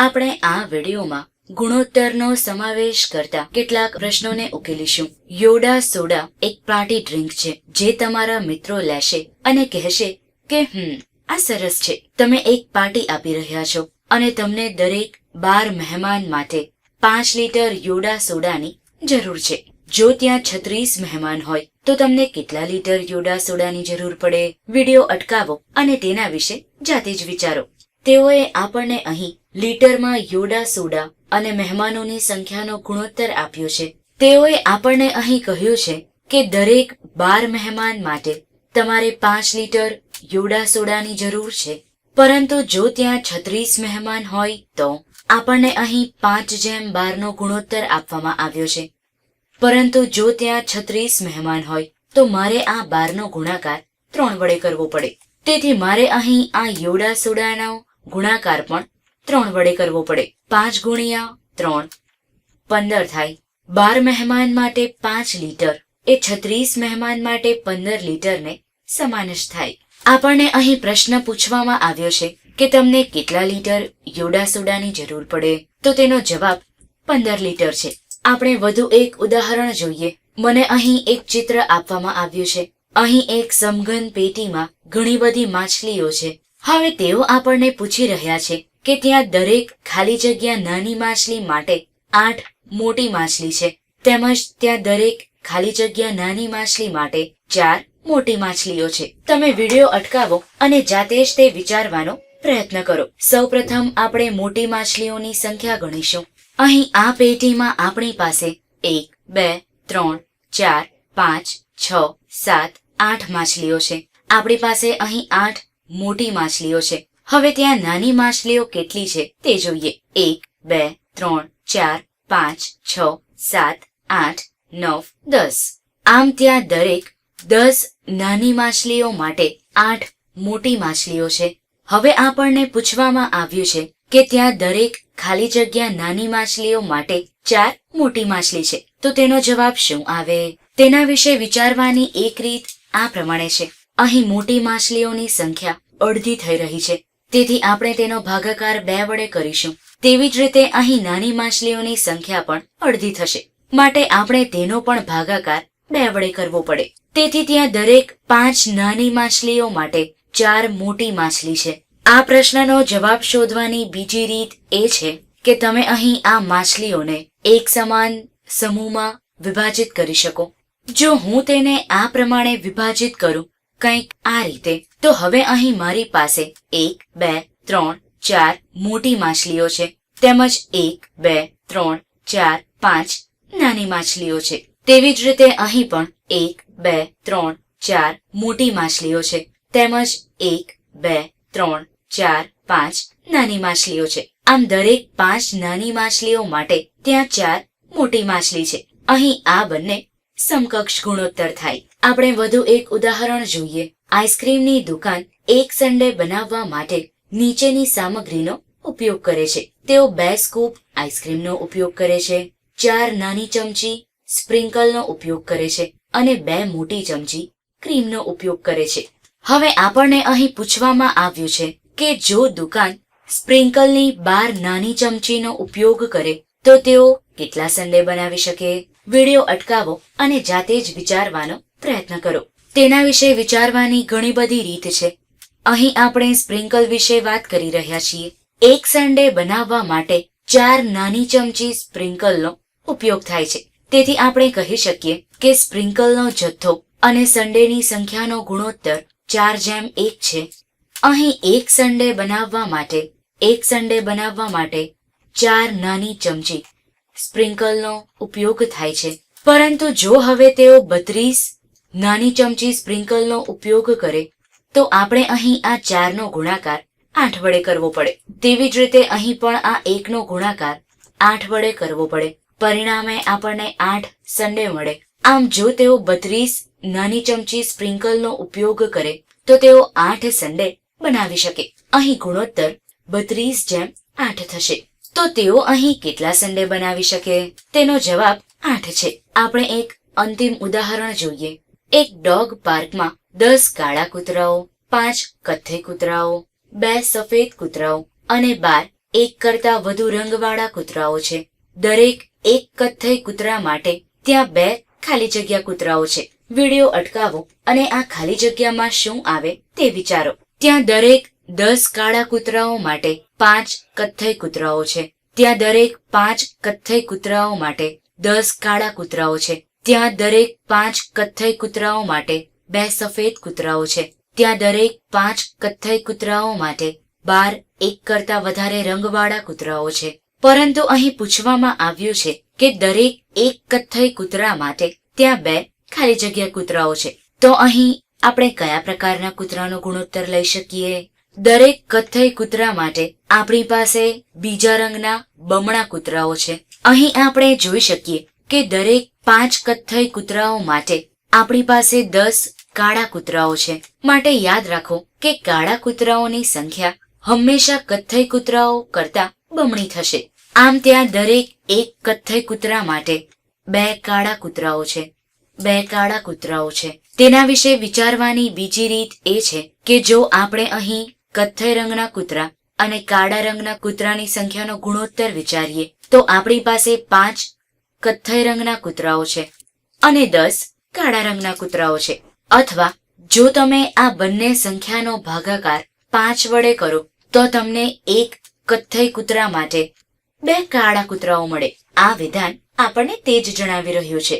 આપણે આ વિડીયોમાં ગુણોત્તરનો સમાવેશ કરતા કેટલાક પ્રશ્નોને ઉકેલીશું. યોડા સોડા એક પાર્ટી ડ્રિંક છે, જે તમારા મિત્રો લેશે અને કહેશે કે, હમ, આ સરસ છે. તમે એક પાર્ટી આપી રહ્યા છો અને તમને દરેક બાર મહેમાન માટે પાંચ લીટર યોડા સોડાની જરૂર છે. જો ત્યાં છત્રીસ મહેમાન હોય, તો તમને કેટલા લીટર યોડા સોડાની જરૂર પડે? વીડિયો અટકાવો અને તેના વિશે જાતે જ વિચારો. તેઓએ આપણને અહીં લીટરમાં યોડા સોડા અને મહેમાનોની સંખ્યાનો ગુણોત્તર આપ્યો છે. તેઓએ આપણને અહીં કહ્યું છે કે દરેક બાર મહેમાન માટે તમારે પાંચ લીટર યોડા સોડાની જરૂર છે. પરંતુ જો ત્યાં છત્રીસ મહેમાન હોય તો આપણને અહીં પાંચ જેમ બારનો ગુણોત્તર આપવામાં આવ્યો છે. પરંતુ જો ત્યાં છત્રીસ મહેમાન હોય તો મારે આ બારનો ગુણાકાર ત્રણ વડે કરવો પડે. તેથી મારે અહીં આ યોડા સોડાનો ગુણાકાર પણ ત્રણ વડે કરવો પડે. પાંચ ગુણ્યા ત્રણ. પંદર થાય. બાર મહેમાન માટે પાંચ લીટર. એ છત્રીસ મહેમાન માટે પંદર લીટરને સમાન જ થાય. આપણને અહીં પ્રશ્ન પૂછવામાં આવ્યો છે કે તમને કેટલા લીટર યોડા સોડાની જરૂર પડે? તો તેનો જવાબ પંદર લીટર છે. આપણે વધુ એક ઉદાહરણ જોઈએ. મને અહીં એક ચિત્ર આપવામાં આવ્યું છે. અહીં એક સમઘન પેટીમાં ઘણી બધી માછલીઓ છે. હવે તેઓ આપણને પૂછી રહ્યા છે કે ત્યાં દરેક ખાલી જગ્યા નાની માછલી માટે આઠ મોટી માછલી છે. તેમજ ત્યાં દરેક ખાલી જગ્યા નાની માછલી માટે ચાર મોટી માછલીઓ છે. તમે વીડિયો અટકાવો અને જાતે જ તે વિચારવાનો પ્રયત્ન કરો. સૌપ્રથમ આપણે મોટી માછલીઓની સંખ્યા ગણીશું. અહીં આ પેટીમાં આપણી પાસે એક, બે, ત્રણ, ચાર, પાંચ, છ, સાત, આઠ માછલીઓ છે. આપણી પાસે અહીં આઠ મોટી માછલીઓ છે. હવે ત્યાં નાની માછલીઓ કેટલી છે તે જોઈએ. એક, બે, ત્રણ, ચાર, પાંચ, છ, સાત, આઠ, નવ, દસ. આમ ત્યાં દરેક દસ નાની માછલીઓ માટે આઠ મોટી માછલીઓ છે. હવે આપણને પૂછવામાં આવ્યું છે કે ત્યાં દરેક ખાલી જગ્યા નાની માછલીઓ માટે ચાર મોટી માછલી છે. તો તેનો જવાબ શું આવે? તેના વિશે વિચારવાની એક રીત આ પ્રમાણે છે. અહીં મોટી માછલીઓની સંખ્યા અડધી થઈ રહી છે. તેથી આપણે તેનો ભાગાકાર બે વડે કરીશું. તેવી જ રીતે અહીં નાની માછલીઓની સંખ્યા પણ અડધી થશે. માટે આપણે તેનો પણ ભાગાકાર બે વડે કરવો પડે. તેથી ત્યાં દરેક પાંચ નાની માછલીઓ માટે ચાર મોટી માછલી છે. આ પ્રશ્નનો જવાબ શોધવાની બીજી રીત એ છે કે તમે અહીં આ માછલીઓને એક સમાન સમૂહમાં વિભાજિત કરી શકો. જો હું તેને આ પ્રમાણે વિભાજિત કરું કંઈક આ રીતે. તો હવે અહીં મારી પાસે એક, બે, ત્રણ, ચાર મોટી માછલીઓ છે. તેમજ એક, બે, ત્રણ, ચાર, પાંચ નાની માછલીઓ છે. તેવી જ રીતે અહીં પણ એક, બે, ત્રણ, ચાર મોટી માછલીઓ છે. તેમજ એક, બે, ત્રણ, ચાર, પાંચ નાની માછલીઓ છે. આમ દરેક પાંચ નાની માછલીઓ માટે ત્યાં ચાર મોટી માછલી છે. અહીં આ બંને સમકક્ષ ગુણોત્તર થાય. આપણે વધુ એક ઉદાહરણ જોઈએ. આઈસ્ક્રીમની દુકાન એક સન્ડે બનાવવા માટે નીચેની સામગ્રીનો ઉપયોગ કરે છે. તેઓ બે સ્કૂપ આઈસ્ક્રીમનો ઉપયોગ કરે છે, ચાર નાની ચમચી સ્પ્રિંકલનો ઉપયોગ કરે છે અને બે મોટી ચમચી ક્રીમનો ઉપયોગ કરે છે. હવે આપણને અહીં પૂછવામાં આવ્યું છે કે જો દુકાન સ્પ્રિંકલની બાર નાની ચમચીનો ઉપયોગ કરે, તો તેઓ કેટલા સન્ડે બનાવી શકે? વીડિયો અટકાવો અને જાતે જ વિચારવાનો પ્રયત્ન કરો. તેના વિશે વિચારવાની ઘણી બધી રીત છે. અહીં આપણે સ્પ્રિંકલ વિશે વાત કરી રહ્યા છીએ. એક સન્ડે બનાવવા માટે ચાર નાની ચમચી સ્પ્રિંકલનો ઉપયોગ થાય છે. તેથી આપણે કહી શકીએ કે સ્પ્રિંકલનો જથ્થો અને સન્ડેની સંખ્યાનો ગુણોત્તર ચાર જેમ એક છે. અહીં એક સન્ડે બનાવવા માટે, એક સન્ડે બનાવવા માટે ચાર નાની ચમચી સ્પ્રિંકલનો ઉપયોગ થાય છે. પરંતુ જો હવે તેઓ બત્રીસ નાની ચમચી સ્પ્રિંકલનો ઉપયોગ કરે, તો આપણે અહીં આ ચારનો ગુણાકાર આઠ વડે કરવો પડે. તેવી જ રીતે અહીં પણ આ એકનો ગુણાકાર આઠ વડે કરવો પડે. પરિણામે આપણને આઠ સન્ડે મળે. આમ જો તેઓ બત્રીસ નાની ચમચી સ્પ્રિંકલનો ઉપયોગ કરે, તો તેઓ આઠ સન્ડે બનાવી શકે. અહીં ગુણોત્તર બત્રીસ જેમ આઠ થશે. તો તેઓ અહીં કેટલા સન્ડે બનાવી શકે? તેનો જવાબ આઠ છે. આપણે એક અંતિમ ઉદાહરણ જોઈએ. એક ડોગ પાર્કમાં દસ કાળા કૂતરાઓ, પાંચ કથ્થઈ કૂતરાઓ, બે સફેદ કૂતરાઓ અને બાર એક કરતા વધુ રંગવાળા કૂતરાઓ છે. દરેક એક કથ્થઈ કૂતરા માટે ત્યાં બે ખાલી જગ્યા કૂતરાઓ છે. વિડિયો અટકાવો અને આ ખાલી જગ્યામાં શું આવે તે વિચારો. ત્યાં દરેક દસ કાળા કૂતરાઓ માટે પાંચ કથ્થઈ કૂતરાઓ છે. ત્યાં દરેક પાંચ કથ્થઈ કૂતરાઓ માટે દસ કાળા કૂતરાઓ છે. ત્યાં દરેક પાંચ કથ્થઈ કૂતરાઓ માટે બે સફેદ કૂતરાઓ છે. ત્યાં દરેક પાંચ કથ્થઈ કૂતરાઓ માટે બાર એક કરતા વધારે રંગવાળા કૂતરાઓ છે. પરંતુ અહીં પૂછવામાં આવ્યું છે કે દરેક એક કથ્થઈ કૂતરા માટે ત્યાં બે ખાલી જગ્યા કૂતરાઓ છે. તો અહીં આપણે કયા પ્રકારના કૂતરાનો ગુણોત્તર લઈ શકીએ? દરેક કથ્થઈ કૂતરા માટે આપણી પાસે બીજા રંગના બમણા કૂતરાઓ છે. અહીં આપણે જોઈ શકીએ કે દરેક પાંચ કથ્થઈ કૂતરાઓ માટે આપણી પાસે દસ કાળા કૂતરાઓ છે. માટે યાદ રાખો કે કાળા કૂતરાઓની સંખ્યા હંમેશા કથ્થઈ કૂતરાઓ કરતા બમણી થશે. આમ ત્યાં દરેક એક કથ્થઈ કૂતરા માટે બે કાળા કૂતરાઓ છે. બે કાળા કૂતરાઓ છે. તેના વિશે વિચારવાની બીજી રીત એ છે કે જો આપણે અહીં કથ્થઈ રંગના કૂતરા અને કાળા રંગના કૂતરાની સંખ્યાનો ગુણોત્તર વિચારીએ, તો આપણી પાસે પાંચ કથ્થઈ રંગના કૂતરાઓ છે અને દસ કાળા રંગના કૂતરાઓ છે. અથવા જો તમે આ બંને સંખ્યાનો ભાગાકાર પાંચ વડે કરો, તો તમને એક કથ્થઈ કૂતરા માટે બે કાળા કૂતરાઓ મળે. આ વિધાન આપણને તે જ જણાવી રહ્યું છે.